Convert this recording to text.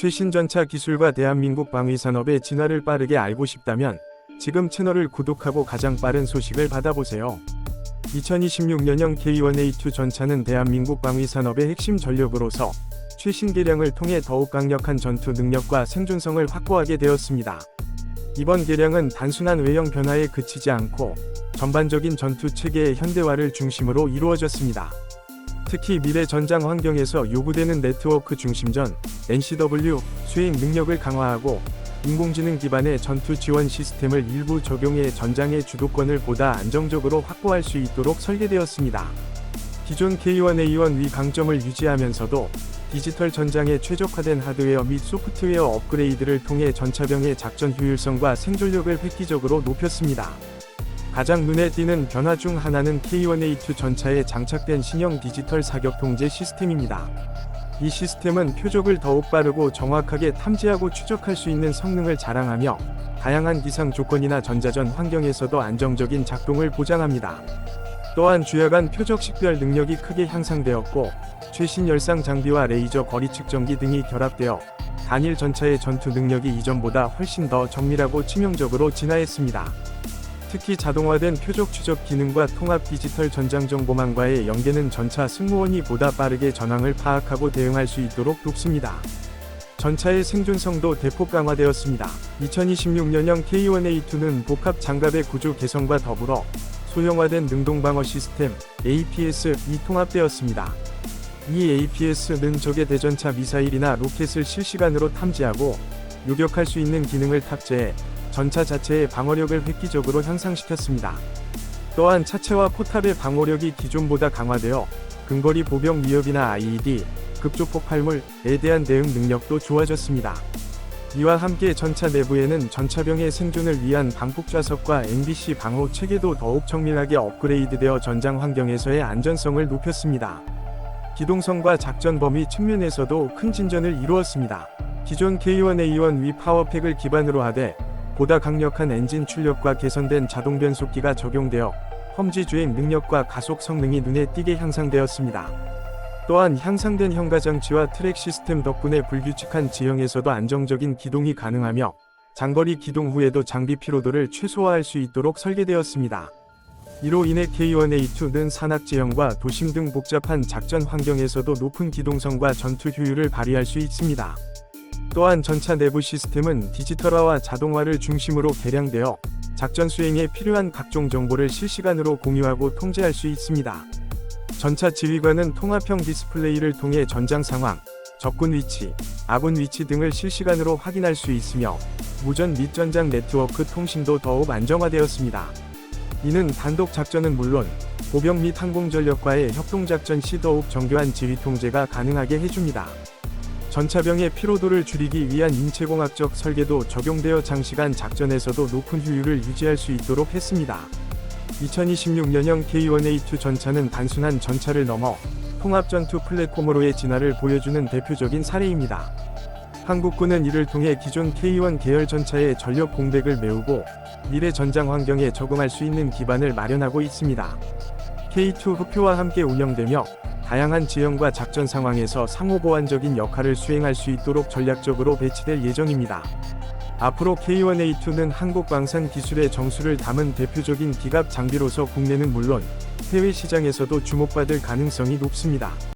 최신 전차 기술과 대한민국 방위산업의 진화를 빠르게 알고 싶다면 지금 채널을 구독하고 가장 빠른 소식을 받아보세요. 2026년형 K1A2 전차는 대한민국 방위산업의 핵심 전력으로서 최신 개량을 통해 더욱 강력한 전투 능력과 생존성을 확보하게 되었습니다. 이번 개량은 단순한 외형 변화에 그치지 않고 전반적인 전투 체계의 현대화를 중심으로 이루어졌습니다. 특히 미래 전장 환경에서 요구되는 네트워크 중심전 NCW 수행 능력을 강화하고 인공지능 기반의 전투 지원 시스템을 일부 적용해 전장의 주도권을 보다 안정적으로 확보할 수 있도록 설계되었습니다. 기존 K1A1 위 강점을 유지하면서도 디지털 전장에 최적화된 하드웨어 및 소프트웨어 업그레이드를 통해 전차병의 작전 효율성과 생존력을 획기적으로 높였습니다. 가장 눈에 띄는 변화 중 하나는 K1A2 전차에 장착된 신형 디지털 사격 통제 시스템입니다. 이 시스템은 표적을 더욱 빠르고 정확하게 탐지하고 추적할 수 있는 성능을 자랑하며 다양한 기상 조건이나 전자전 환경에서도 안정적인 작동을 보장합니다. 또한 주야간 표적 식별 능력이 크게 향상되었고 최신 열상 장비와 레이저 거리 측정기 등이 결합되어 단일 전차의 전투 능력이 이전보다 훨씬 더 정밀하고 치명적으로 진화했습니다. 특히 자동화된 표적 추적 기능과 통합 디지털 전장 정보망과의 연계는 전차 승무원이 보다 빠르게 전황을 파악하고 대응할 수 있도록 돕습니다. 전차의 생존성도 대폭 강화되었습니다. 2026년형 K1A2는 복합 장갑의 구조 개선과 더불어 소형화된 능동방어 시스템 APS-이 통합되었습니다. 이 APS는 적의 대전차 미사일이나 로켓을 실시간으로 탐지하고 요격할 수 있는 기능을 탑재해 전차 자체의 방어력을 획기적으로 향상시켰습니다. 또한 차체와 포탑의 방어력이 기존보다 강화되어 근거리 보병 위협이나 IED, 급조 폭발물에 대한 대응 능력도 좋아졌습니다. 이와 함께 전차 내부에는 전차병의 생존을 위한 방폭 좌석과 MBC 방호 체계도 더욱 정밀하게 업그레이드되어 전장 환경에서의 안전성을 높였습니다. 기동성과 작전 범위 측면에서도 큰 진전을 이루었습니다. 기존 K1A1 위 파워팩을 기반으로 하되 보다 강력한 엔진 출력과 개선된 자동 변속기가 적용되어 험지 주행 능력과 가속 성능이 눈에 띄게 향상되었습니다. 또한 향상된 현가 장치와 트랙 시스템 덕분에 불규칙한 지형에서도 안정적인 기동이 가능하며 장거리 기동 후에도 장비 피로도를 최소화할 수 있도록 설계되었습니다. 이로 인해 K1A2는 산악 지형과 도심 등 복잡한 작전 환경에서도 높은 기동성과 전투 효율을 발휘할 수 있습니다. 또한 전차 내부 시스템은 디지털화와 자동화를 중심으로 개량되어 작전 수행에 필요한 각종 정보를 실시간으로 공유하고 통제할 수 있습니다. 전차 지휘관은 통합형 디스플레이를 통해 전장 상황, 적군 위치, 아군 위치 등을 실시간으로 확인할 수 있으며 무전 및 전장 네트워크 통신도 더욱 안정화되었습니다. 이는 단독 작전은 물론 보병 및 항공전력과의 협동작전 시 더욱 정교한 지휘 통제가 가능하게 해줍니다. 전차병의 피로도를 줄이기 위한 인체공학적 설계도 적용되어 장시간 작전에서도 높은 효율을 유지할 수 있도록 했습니다. 2026년형 K1A2 전차는 단순한 전차를 넘어 통합전투 플랫폼으로의 진화를 보여주는 대표적인 사례입니다. 한국군은 이를 통해 기존 K1 계열 전차의 전력 공백을 메우고 미래 전장 환경에 적응할 수 있는 기반을 마련하고 있습니다. K2 흡표와 함께 운영되며 다양한 지형과 작전 상황에서 상호 보완적인 역할을 수행할 수 있도록 전략적으로 배치될 예정입니다. 앞으로 K1A2는 한국 방산 기술의 정수를 담은 대표적인 기갑 장비로서 국내는 물론 해외 시장에서도 주목받을 가능성이 높습니다.